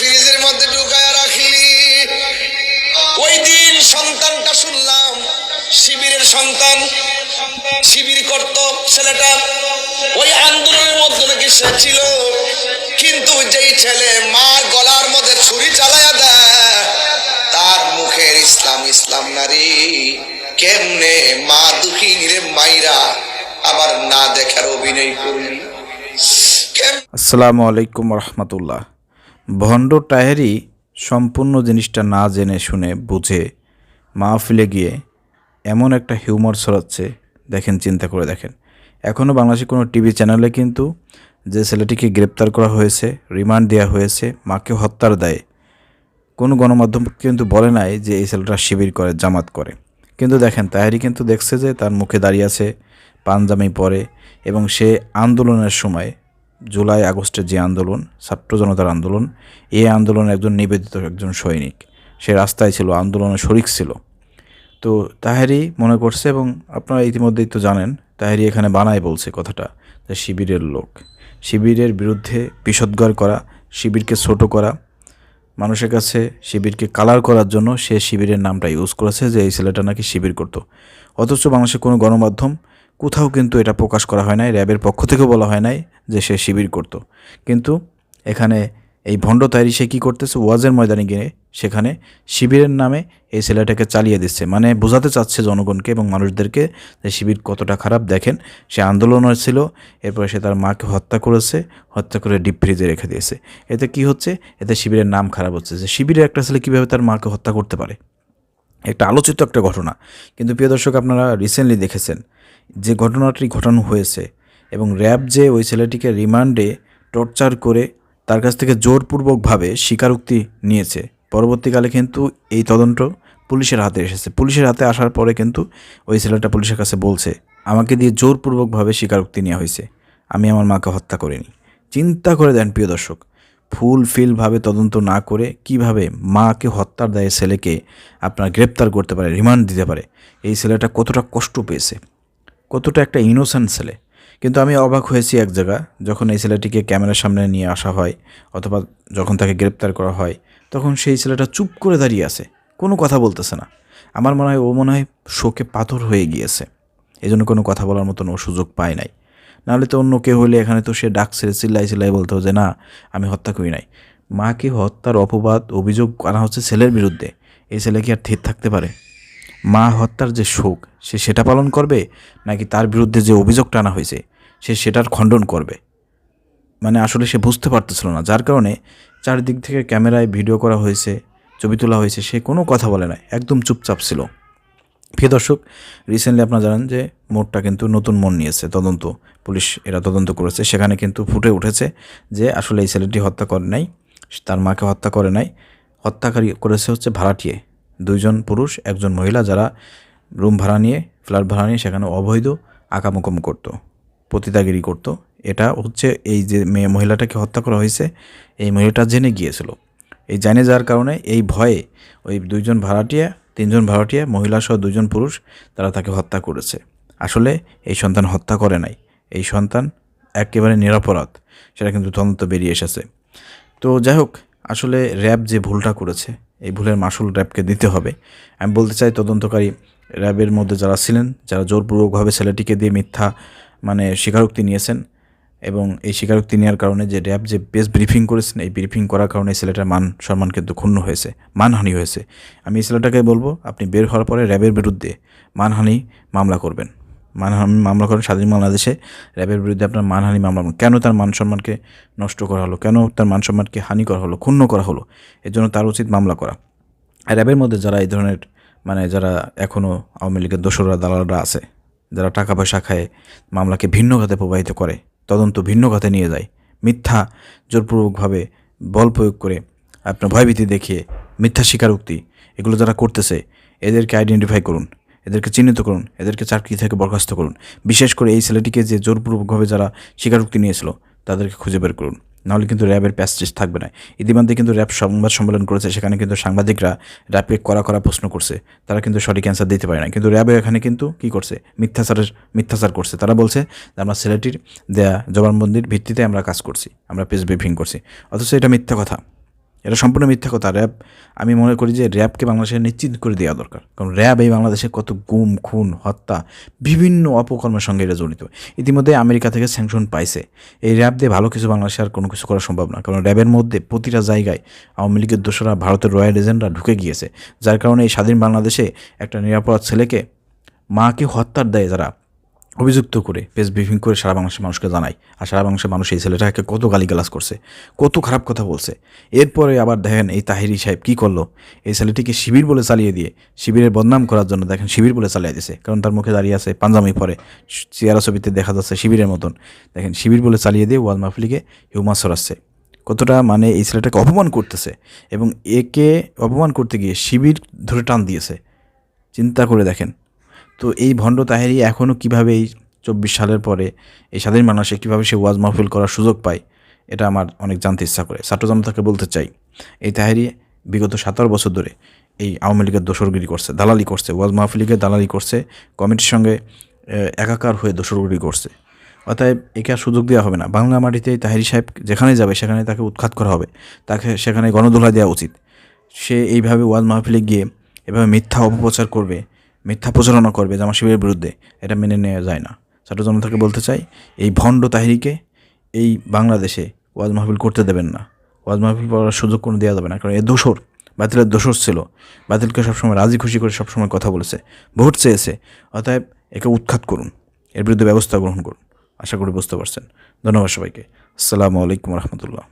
ফ্রিজের মধ্যে ঢুকায় রাখলি। ওই দিন সন্তানটা শুনলাম, শিবিরের সন্তান, শিবির করত ছেলেটা। ওই আন্দোলনের মধ্যে নাকি সে ছিল, কিন্তু যেই ছেলে মার গলার মধ্যে ছুরি চালায়া দেয়, তার মুখের ইসলাম ইসলাম নারী কেমনে মা দুঃখী নিরে মাইরা আবার না দেখার অভিনয় কেমনে আসসালামু আলাইকুম রহমতুল্লাহ। ভণ্ড টাহেরি সম্পূর্ণ জিনিসটা না জেনে শুনে বুঝে মাহফিলে গিয়ে এমন একটা হিউমার ছড়াচ্ছে। দেখেন, চিন্তা করে দেখেন। এখনও বাংলাদেশের কোনো টিভি চ্যানেলে কিন্তু যে ছেলেটিকে গ্রেপ্তার করা হয়েছে, রিমান্ড দেওয়া হয়েছে, মাকে হত্যার দায়ে, কোনো গণমাধ্যম কিন্তু বলে নাই যে এই ছেলেটা শিবির করে, জামাত করে। কিন্তু দেখেন তাহারি কিন্তু দেখছে যে তার মুখে দাঁড়িয়ে আছে, পাঞ্জামি পরে এবং সে আন্দোলনের সময় জুলাই আগস্টের যে আন্দোলন, ছাত্র জনতার আন্দোলন, এই আন্দোলনের একজন নিবেদিত একজন সৈনিক। সে রাস্তায় ছিল, আন্দোলনে শরিক ছিল। তো তাহেরি মনে করছে এবং আপনারা ইতিমধ্যেই তো জানেন তাহেরি এখানে বানায় বলছে কথাটা, যে শিবিরের লোক। শিবিরের বিরুদ্ধে বিষদগার করা, শিবিরকে ছোট করা, মানুষের কাছে শিবিরকে কালার করার জন্য সে শিবিরের নামটা ইউজ করেছে, যে এই ছেলেটা নাকি শিবির করত। অথচ বাংলাদেশের কোনো গণমাধ্যম কোথাও কিন্তু এটা প্রকাশ করা হয় নাই, র্যাবের পক্ষ থেকেও বলা হয় নাই যে সে শিবির করত। কিন্তু এখানে এই ভণ্ড তাইরি সে কী করতেছে? ওয়াজের ময়দানে গিয়ে সেখানে শিবিরের নামে এই ছেলেটাকে চালিয়ে দিচ্ছে। মানে বোঝাতে চাচ্ছে জনগণকে এবং মানুষদেরকে যে শিবির কতটা খারাপ। দেখেন, সে আন্দোলনের ছিল এরপরে সে তার মাকে হত্যা করেছে, হত্যা করে ডিপ ফ্রিজে রেখে দিয়েছে। এতে কি হচ্ছে? এতে শিবিরের নাম খারাপ হচ্ছে। যে শিবিরের একটা ছেলে কীভাবে তার মাকে হত্যা করতে পারে? একটা আলোচিত একটা ঘটনা। কিন্তু প্রিয় দর্শক, আপনারা রিসেন্টলি দেখেছেন যে ঘটনাটি ঘটানো হয়েছে। এবং র্যাব যে ওই ছেলেটিকে রিমান্ডে টর্চার করে তার কাছ থেকে জোরপূর্বকভাবে স্বীকারোক্তি নিয়েছে। পরবর্তীকালে কিন্তু এই তদন্ত পুলিশের হাতে এসেছে। পুলিশের হাতে আসার পরে কিন্তু ওই ছেলেটা পুলিশের কাছে বলছে, আমাকে দিয়ে জোরপূর্বকভাবে স্বীকারোক্তি নেওয়া হয়েছে। আমি আমার মাকে হত্যা করিনি। চিন্তা করে দেন প্রিয় দর্শক, ফুল ফিলভাবে তদন্ত না করে কীভাবে মাকে হত্যার দায়ে ছেলেকে আপনার গ্রেপ্তার করতে পারে, রিমান্ড দিতে পারে? এই ছেলেটা কতটা কষ্ট পেয়েছে। কতটা একটা ইনোসেন্ট ছেলে। কিন্তু আমি অবাক হয়েছি এক জায়গা যখন এই ছেলেটিকে ক্যামেরার সামনে নিয়ে আসা হয়, অথবা যখন তাকে গ্রেপ্তার করা হয়, তখন সেই ছেলেটা চুপ করে দাঁড়িয়ে আছে, কোনো কথা বলতেছে না। আমার মনে হয় ও মনে হয় শোকে পাথর হয়ে গিয়েছে এই জন্য কোনো কথা বলার মতন ও সুযোগ পায় নাই। নাহলে তো অন্য কেউ হলে এখানে তো সে ডাক ছেড়ে চিল্লাই চিল্লাই বলতো যে, না, আমি হত্যা করি নাই। মাকে হত্যার অপবাদ, অভিযোগ আনা হচ্ছে ছেলের বিরুদ্ধে। এই ছেলে কি আর থির থাকতে পারে? মা হত্যার যে শোক, সে সেটা পালন করবে নাকি তার বিরুদ্ধে যে অভিযোগ টানা হয়েছে, সে সেটার খণ্ডন করবে? মানে আসলে সে বুঝতে পারতেছিল না। যার কারণে চারিদিক থেকে ক্যামেরায় ভিডিও করা হয়েছে, ছবি তোলা হয়েছে, সে কোনো কথা বলে না একদম চুপচাপ ছিল। প্রিয় দর্শক রিসেন্টলি আপনারা জানেন যে মোড়টা কিন্তু নতুন মোড় নিয়েছে, তদন্ত, পুলিশ এরা তদন্ত করেছে। সেখানে কিন্তু ফুটে উঠেছে যে আসলে এই ছেলেটি হত্যা করে নাই, তার মাকে হত্যা করে নাই, হত্যাকারী করেছে হচ্ছে ভাড়াটিয়ে দুইজন পুরুষ, একজন মহিলা যারা রুম ভাড়া নিয়ে, ফ্ল্যাট ভাড়া নিয়ে সেখানে অবৈধ আকামকম করতো, পতিতাগিরি করত। এটা হচ্ছে এই যে মেয়ে মহিলাটাকে হত্যা করা হয়েছে, এই মহিলাটা জেনে গিয়েছিল। এই জেনে যাওয়ার কারণে এই ভয়ে ওই দুইজন ভাড়াটিয়া, তিনজন ভাড়াটিয়া মহিলা সহ দুজন পুরুষ, তারা তাকে হত্যা করেছে। আসলে এই সন্তান হত্যা করে নাই। এই সন্তান একেবারে নিরাপরাধ, সেটা কিন্তু তদন্ত বেরিয়ে এসেছে। তো যাই হোক আসলে র্যাব যে ভুলটা করেছে, এই ভুলের মাসুল র্যাবকে দিতে হবে। আমি বলতে চাই তদন্তকারী র্যাবের মধ্যে যারা ছিলেন, যারা জোরপূর্বকভাবে ছেলেটিকে দিয়ে মিথ্যা মানে স্বীকারোক্তি নিয়েছেন এবং এই স্বীকারোক্তি নেওয়ার কারণে যে র্যাব যে বেশ ব্রিফিং করেছেন, এই ব্রিফিং করার কারণে ছেলেটার মান সম্মান কিন্তু ক্ষুণ্ণ হয়েছে, মানহানি হয়েছে। আমি এই ছেলেটাকে বলব, আপনি বের হওয়ার পরে র্যাবের বিরুদ্ধে মানহানি মামলা করবেন। মানহানি মামলা করেন স্বাধীন বাংলাদেশে। র্যাবের বিরুদ্ধে আপনার মানহানি মামলা। কেন তার মান সম্মানকে নষ্ট করা হলো? কেন তার মান সম্মানকে হানি করা হলো? ক্ষুণ্ণ করা হলো? এর জন্য তার উচিত মামলা করা। র্যাবের মধ্যে যারা এই ধরনের মানে যারা এখনও আওয়ামী লীগের দোসররা, দালালরা আছে, যারা টাকা পয়সা খায়, মামলাকে ভিন্ন খাতে প্রবাহিত করে, তদন্ত ভিন্ন খাতে নিয়ে যায়, মিথ্যা, জোরপূর্বকভাবে বল প্রয়োগ করে আপনার ভয়ভীতি দেখিয়ে মিথ্যা স্বীকারোক্তি এগুলো যারা করতেছে, এদেরকে আইডেন্টিফাই করুন। এদেরকে চিহ্নিত করুন, এদেরকে চাকরি থেকে বরখাস্ত করুন। বিশেষ করে এই ছেলেটিকে যে জোরপূর্বকভাবে যারা স্বীকারোক্তি নিয়েছিল, তাদেরকে খুঁজে বের করুন। নাহলে কিন্তু র্যাবের প্যাসেজ থাকবে না। ইতিমধ্যে কিন্তু র্যাব সংবাদ সম্মেলন করেছে, সেখানে কিন্তু সাংবাদিকরা র্যাবকে করা করা প্রশ্ন করছে। তারা কিন্তু সঠিক অ্যান্সার দিতে পারে না। কিন্তু র্যাবের এখানে কিন্তু কি করছে? মিথ্যাচারের, মিথ্যাচার করছে। তারা বলছে যে আমরা ছেলেটির দেয়া জবানবন্দির ভিত্তিতে আমরা কাজ করছি, আমরা পেস ব্রিফিং করছি। অথচ এটা মিথ্যা কথা। এটা সম্পূর্ণ মিথ্যা কথা, র্যাব। আমি মনে করি যে র্যাবকে বাংলাদেশে নিশ্চিত করে দেওয়া দরকার। কারণ র্যাব এই বাংলাদেশে কত গুম, খুন, হত্যা, বিভিন্ন অপকর্মের সঙ্গে এটা জড়িত। ইতিমধ্যে আমেরিকা থেকে স্যাংশন পাইছে। এই র্যাব দিয়ে ভালো কিছু বাংলাদেশে আর কোনো কিছু করা সম্ভব না। কারণ র্যাবের মধ্যে প্রতিটা জায়গায় আওয়ামী লীগের দোষরা, ভারতের রয়্যাল এজেন্টরা ঢুকে গিয়েছে। যার কারণে এই স্বাধীন বাংলাদেশে একটা নিরাপদ ছেলেকে, মাকে হত্যার দেয় যারা অভিযুক্ত করে প্রেস ব্রিফিং করে সারা বাংলাদেশের মানুষকে জানায়। আর সারা বাংলাদেশের মানুষ এই ছেলেটাকে কত গালি গালিগালাজ করছে, কত খারাপ কথা বলছে। এরপরে আবার দেখেন এই তাহিরি সাহেব কি করল? এই ছেলেটিকে শিবির বলে চালিয়ে দিয়ে, শিবিরের বদনাম করার জন্য দেখেন শিবির বলে চালিয়ে দিয়েছে কারণ তার মুখে দাঁড়িয়ে আছে পাঞ্জামি পরে। চেয়ারা ছবিতে দেখা যাচ্ছে শিবিরের মতন। দেখেন শিবির বলে চালিয়ে দিয়ে ওয়াজ মাহফিলিকে হিউমাস সরাচ্ছে কতটা মানে এই ছেলেটাকে অপমান করতেছে এবং একে অপমান করতে গিয়ে শিবির ধরে টান দিয়েছে। চিন্তা করে দেখেন। তো এই ভণ্ড তাহেরি এখনও কীভাবে এই চব্বিশ সালের পরে এই স্বাধীন বাংলাদেশে কীভাবে সে ওয়াজ মাহফিল করার সুযোগ পায়, এটা আমার অনেক জানতে ইচ্ছা করে। ছাত্র জনতাকে বলতে চাই, এই তাহেরি বিগত সতেরো বছর ধরে এই আওয়ামী লীগের দোসরগিরি করছে, দালালি করছে, ওয়াজ মাহফিলিকে দালালি করছে, কমিটির সঙ্গে একাকার হয়ে দোসরগিরি করছে। অতএব একে আর সুযোগ দেওয়া হবে না। বাংলা মাটিতে তাহেরি সাহেব যেখানে যাবে, সেখানে তাকে উৎখাত করা হবে, তাকে সেখানে গণদোলা দেওয়া উচিত। সে এইভাবে ওয়াজ মাহফিলে গিয়ে এভাবে মিথ্যা অপপ্রচার করবে মিথ্যা প্রচারণা করবে জামা শিবিরের বিরুদ্ধে, এটা মেনে নেওয়া যায় না। ছাত্র জনতাকে বলতে চাই, এই ভণ্ড তাহিরিকে এই বাংলাদেশে ওয়াজ মাহফিল করতে দেবেন না। ওয়াজ মাহফিল করার সুযোগ কোনো দেওয়া যাবে না, কারণ এ দোসর বাতিলের দোসর ছিল। বাতিলকে সবসময় রাজি খুশি করে সবসময় কথা বলেছে, ভোট চেয়েছে, অতএব একে উৎখাত করুন, এর বিরুদ্ধে ব্যবস্থা গ্রহণ করুন। আশা করি বুঝতে পারছেন। ধন্যবাদ সবাইকে। আসসালামু আলাইকুম রহমতুল্লাহ।